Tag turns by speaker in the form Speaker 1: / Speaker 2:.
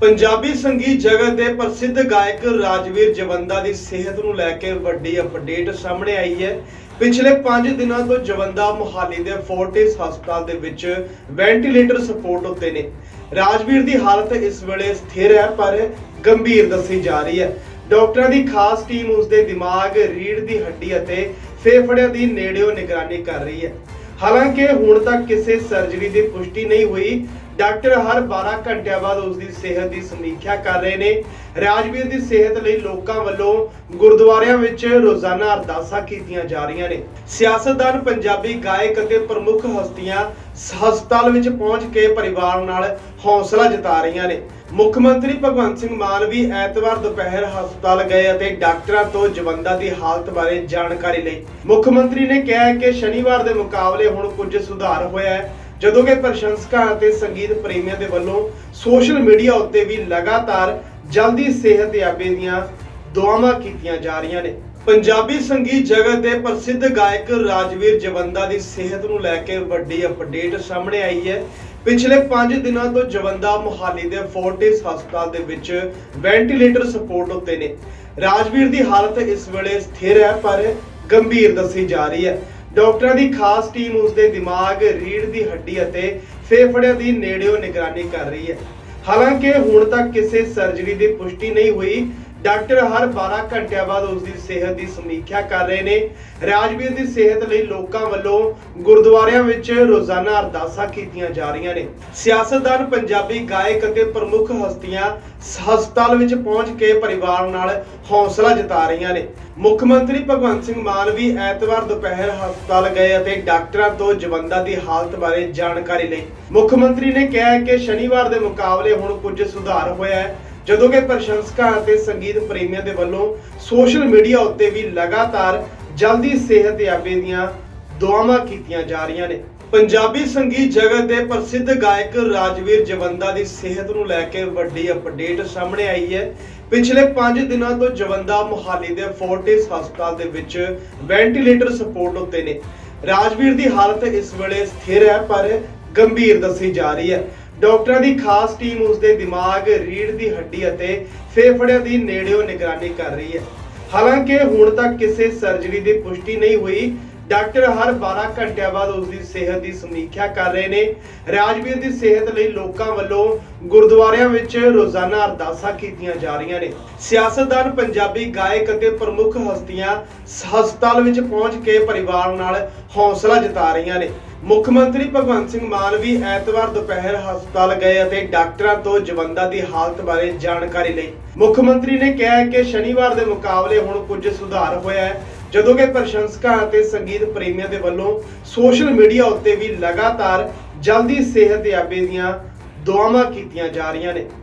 Speaker 1: ਪੰਜਾਬੀ ਸੰਗੀਤ ਜਗਤ ਦੇ ਪ੍ਰਸਿੱਧ ਗਾਇਕ ਰਾਜਵੀਰ ਜਵੰਦਾ ਦੀ ਸਿਹਤ ਨੂੰ ਲੈ ਕੇ ਵੱਡੀ ਅਪਡੇਟ ਸਾਹਮਣੇ ਆਈ ਹੈ। ਪਿਛਲੇ 5 ਦਿਨਾਂ ਤੋਂ ਜਵੰਦਾ ਮੁਹਾਲੀ ਦੇ ਫੋਰਟਿਸ ਹਸਪਤਾਲ ਦੇ ਵਿੱਚ ਵੈਂਟੀਲੇਟਰ ਸਪੋਰਟ ਉੱਤੇ ਨੇ। ਰਾਜਵੀਰ ਦੀ ਹਾਲਤ ਇਸ ਵੇਲੇ ਸਥਿਰ ਹੈ, ਪਰ ਗੰਭੀਰ ਦੱਸੀ ਜਾ ਰਹੀ ਹੈ। ਡਾਕਟਰਾਂ ਦੀ ਖਾਸ ਟੀਮ ਉਸ ਦੇ ਦਿਮਾਗ ਰੀੜ ਦੀ ਹੱਡੀ ਅਤੇ ਫੇਫੜਿਆਂ ਦੀ ਨੇੜਿਓਂ ਨਿਗਰਾਨੀ ਕਰ ਰਹੀ ਹੈ। ਹਾਲਾਂਕਿ ਹੁਣ ਤੱਕ ਕਿਸੇ ਸਰਜਰੀ ਦੀ ਪੁਸ਼ਟੀ ਨਹੀਂ ਹੋਈ ਡਾਕਟਰ ਹਰ 12 ਘੰਟਿਆਂ ਬਾਅਦ ਉਸ ਦੀ ਸਿਹਤ ਦੀ ਸਮੀਖਿਆ ਕਰ ਰਹੇ ਨੇ। ਰਾਜਵੀਰ ਦੀ ਸਿਹਤ ਲਈ ਲੋਕਾਂ ਵੱਲੋਂ ਗੁਰਦੁਆਰਿਆਂ ਵਿੱਚ ਰੋਜ਼ਾਨਾ ਅਰਦਾਸਾਂ ਕੀਤੀਆਂ ਜਾ ਰਹੀਆਂ ਨੇ। ਸਿਆਸਤਦਾਨ, ਪੰਜਾਬੀ ਗਾਇਕ ਅਤੇ ਪ੍ਰਮੁੱਖ ਹਸਤੀਆਂ ਹਸਪਤਾਲ ਵਿੱਚ ਪਹੁੰਚ ਕੇ ਪਰਿਵਾਰ ਨਾਲ ਹੌਸਲਾ ਜਤਾ ਰਹੀਆਂ ਨੇ। ਮੁੱਖ ਮੰਤਰੀ ਭਗਵੰਤ ਸਿੰਘ ਮਾਨ ਵੀ ਐਤਵਾਰ ਦੁਪਹਿਰ ਹਸਪਤਾਲ ਗਏ ਅਤੇ ਡਾਕਟਰਾਂ ਤੋਂ ਜਵੰਦਾ ਦੀ ਹਾਲਤ ਬਾਰੇ ਜਾਣਕਾਰੀ ਲਈ। ਮੁੱਖ ਮੰਤਰੀ ਨੇ ਕਿਹਾ ਕਿ ਸ਼ਨੀਵਾਰ ਦੇ ਮੁਕਾਬਲੇ ਹੁਣ ਕੁਝ ਸੁਧਾਰ ਹੋਇਆ ਹੈ। ਜਦੋਂ ਕਿ ਪ੍ਰਸ਼ੰਸਕਾਂ ਅਤੇ ਸੰਗੀਤ ਪ੍ਰੇਮੀਆਂ ਦੇ ਵੱਲੋਂ ਸੋਸ਼ਲ ਮੀਡੀਆ ਉੱਤੇ ਵੀ ਲਗਾਤਾਰ ਜਲਦੀ ਸਿਹਤਯਾਬੀ ਦੀਆਂ ਦੁਆਵਾਂ ਕੀਤੀਆਂ ਜਾ ਰਹੀਆਂ ਨੇ। ਪੰਜਾਬੀ ਸੰਗੀਤ ਜਗਤ ਦੇ ਪ੍ਰਸਿੱਧ ਗਾਇਕ ਰਾਜਵੀਰ ਜਵੰਦਾ ਦੀ ਸਿਹਤ ਨੂੰ ਲੈ ਕੇ ਵੱਡੀ ਅਪਡੇਟ ਸਾਹਮਣੇ ਆਈ ਹੈ। ਪਿਛਲੇ 5 ਦਿਨਾਂ ਤੋਂ ਜਵੰਦਾ ਮੁਹਾਲੀ ਦੇ ਫੋਰਟਿਸ ਹਸਪਤਾਲ ਦੇ ਵਿੱਚ ਵੈਂਟੀਲੇਟਰ ਸਪੋਰਟ ਉੱਤੇ ਨੇ। ਰਾਜਵੀਰ ਦੀ ਹਾਲਤ ਇਸ ਵੇਲੇ ਸਥਿਰ ਹੈ, ਪਰ ਗੰਭੀਰ ਦੱਸੀ ਜਾ ਰਹੀ ਹੈ। ਡਾਕਟਰਾਂ ਦੀ ਖਾਸ ਟੀਮ ਉਸ ਦੇ ਦਿਮਾਗ ਰੀੜ ਦੀ ਹੱਡੀ ਅਤੇ ਫੇਫੜਿਆਂ ਦੀ ਨੇੜਿਓਂ ਨਿਗਰਾਨੀ ਕਰ ਰਹੀ ਹੈ। ਹਾਲਾਂਕਿ ਹੁਣ ਤੱਕ ਕਿਸੇ ਸਰਜਰੀ ਦੀ ਪੁਸ਼ਟੀ ਨਹੀਂ ਹੋਈ ਡਾਕਟਰ ਹਰ 12 ਘੰਟਿਆਂ ਬਾਅਦ ਉਸ ਦੀ ਸਿਹਤ ਦੀ ਸਮੀਖਿਆ ਕਰ ਰਹੇ ਨੇ। ਰਾਜਵੀਰ ਦੀ ਸਿਹਤ ਲਈ ਲੋਕਾਂ ਵੱਲੋਂ ਗੁਰਦੁਆਰਿਆਂ ਵਿੱਚ ਰੋਜ਼ਾਨਾ ਅਰਦਾਸਾਂ ਕੀਤੀਆਂ ਜਾ ਰਹੀਆਂ ਨੇ। ਸਿਆਸਤਦਾਨ, ਪੰਜਾਬੀ ਗਾਇਕ ਅਤੇ ਪ੍ਰਮੁੱਖ ਹਸਤੀਆਂ ਹਸਪਤਾਲ ਵਿੱਚ ਪਹੁੰਚ ਕੇ ਪਰਿਵਾਰ ਨਾਲ ਹੌਸਲਾ ਜਤਾ ਰਹੀਆਂ ਨੇ। ਮੁੱਖ ਮੰਤਰੀ ਭਗਵੰਤ ਸਿੰਘ ਮਾਨ ਵੀ ਐਤਵਾਰ ਦੁਪਹਿਰ ਹਸਪਤਾਲ ਗਏ ਅਤੇ ਡਾਕਟਰਾਂ ਤੋਂ ਜਵੰਦਾ ਦੀ ਹਾਲਤ ਬਾਰੇ ਜਾਣਕਾਰੀ ਲਈ। ਮੁੱਖ ਮੰਤਰੀ ਨੇ ਕਿਹਾ ਕਿ ਸ਼ਨੀਵਾਰ ਦੇ ਮੁਕਾਬਲੇ ਹੁਣ ਕੁਝ ਸੁਧਾਰ ਹੋਇਆ ਹੈ। ਜਦੋਂ ਕਿ ਪ੍ਰਸ਼ੰਸਕਾਂ ਅਤੇ ਸੰਗੀਤ ਪ੍ਰੇਮੀਆਂ ਦੇ ਵੱਲੋਂ ਸੋਸ਼ਲ ਮੀਡੀਆ ਉੱਤੇ ਵੀ ਲਗਾਤਾਰ ਜਲਦੀ ਸਿਹਤਯਾਬੀ ਦੀਆਂ ਦੁਆਵਾਂ ਕੀਤੀਆਂ ਜਾ ਰਹੀਆਂ ਨੇ। ਪੰਜਾਬੀ ਸੰਗੀਤ ਜਗਤ ਦੇ ਪ੍ਰਸਿੱਧ ਗਾਇਕ ਰਾਜਵੀਰ ਜਵੰਦਾ ਦੀ ਸਿਹਤ ਨੂੰ ਲੈ ਕੇ ਵੱਡੀ ਅਪਡੇਟ ਸਾਹਮਣੇ ਆਈ ਹੈ। ਪਿਛਲੇ 5 ਦਿਨਾਂ ਤੋਂ ਜਵੰਦਾ ਮੁਹਾਲੀ ਦੇ ਫੋਰਟਿਸ ਹਸਪਤਾਲ ਦੇ ਵਿੱਚ ਵੈਂਟੀਲੇਟਰ ਸਪੋਰਟ ਉੱਤੇ ਨੇ। ਰਾਜਵੀਰ ਦੀ ਹਾਲਤ ਇਸ ਵੇਲੇ ਸਥਿਰ ਹੈ, ਪਰ ਗੰਭੀਰ ਦੱਸੀ ਜਾ ਰਹੀ ਹੈ। ਡਾਕਟਰਾਂ ਦੀ ਖਾਸ ਟੀਮ ਉਸ ਦੇ ਦਿਮਾਗ ਰੀੜ ਦੀ ਹੱਡੀ ਅਤੇ ਫੇਫੜਿਆਂ ਦੀ ਨੇੜਿਓਂ ਨਿਗਰਾਨੀ ਕਰ ਰਹੀ ਹੈ। ਹਾਲਾਂਕਿ ਹੁਣ ਤੱਕ ਕਿਸੇ ਸਰਜਰੀ ਦੀ ਪੁਸ਼ਟੀ ਨਹੀਂ ਹੋਈ ਡਾਕਟਰ ਹਰ 12 ਘੰਟਿਆਂ ਬਾਅਦ ਉਸ ਦੀ ਸਿਹਤ ਦੀ ਸਮੀਖਿਆ ਕਰ ਰਹੇ ਨੇ। ਰਾਜਵੀਰ ਦੀ ਸਿਹਤ ਲਈ ਲੋਕਾਂ ਵੱਲੋਂ ਗੁਰਦੁਆਰਿਆਂ ਵਿੱਚ ਰੋਜ਼ਾਨਾ ਅਰਦਾਸਾਂ ਕੀਤੀਆਂ ਜਾ ਰਹੀਆਂ ਨੇ। ਸਿਆਸਤਦਾਨ, ਪੰਜਾਬੀ ਗਾਇਕ ਅਤੇ ਪ੍ਰਮੁੱਖ ਹਸਤੀਆਂ ਹਸਪਤਾਲ ਵਿੱਚ ਪਹੁੰਚ ਕੇ ਪਰਿਵਾਰ ਨਾਲ ਹੌਸਲਾ ਜਤਾ ਰਹੀਆਂ ਨੇ। ਮੁੱਖ ਮੰਤਰੀ ਭਗਵੰਤ ਸਿੰਘ ਮਾਨ ਵੀ ਐਤਵਾਰ ਦੁਪਹਿਰ ਹਸਪਤਾਲ ਗਏ ਅਤੇ ਡਾਕਟਰਾਂ ਤੋਂ ਜਵੰਦਾ ਦੀ ਹਾਲਤ ਬਾਰੇ ਜਾਣਕਾਰੀ ਲਈ। ਮੁੱਖ ਮੰਤਰੀ ਨੇ ਕਿਹਾ ਕਿ ਸ਼ਨੀਵਾਰ ਦੇ ਮੁਕਾਬਲੇ ਹੁਣ ਕੁਝ ਸੁਧਾਰ ਹੋਇਆ ਹੈ। ਜਦੋਂ ਕਿ ਪ੍ਰਸ਼ੰਸਕਾਂ ਅਤੇ ਸੰਗੀਤ ਪ੍ਰੇਮੀਆਂ ਦੇ ਵੱਲੋਂ ਸੋਸ਼ਲ ਮੀਡੀਆ ਉੱਤੇ ਵੀ ਲਗਾਤਾਰ ਜਲਦੀ ਸਿਹਤਯਾਬੀ ਦੀਆਂ ਦੁਆਵਾਂ ਕੀਤੀਆਂ ਜਾ ਰਹੀਆਂ ਨੇ।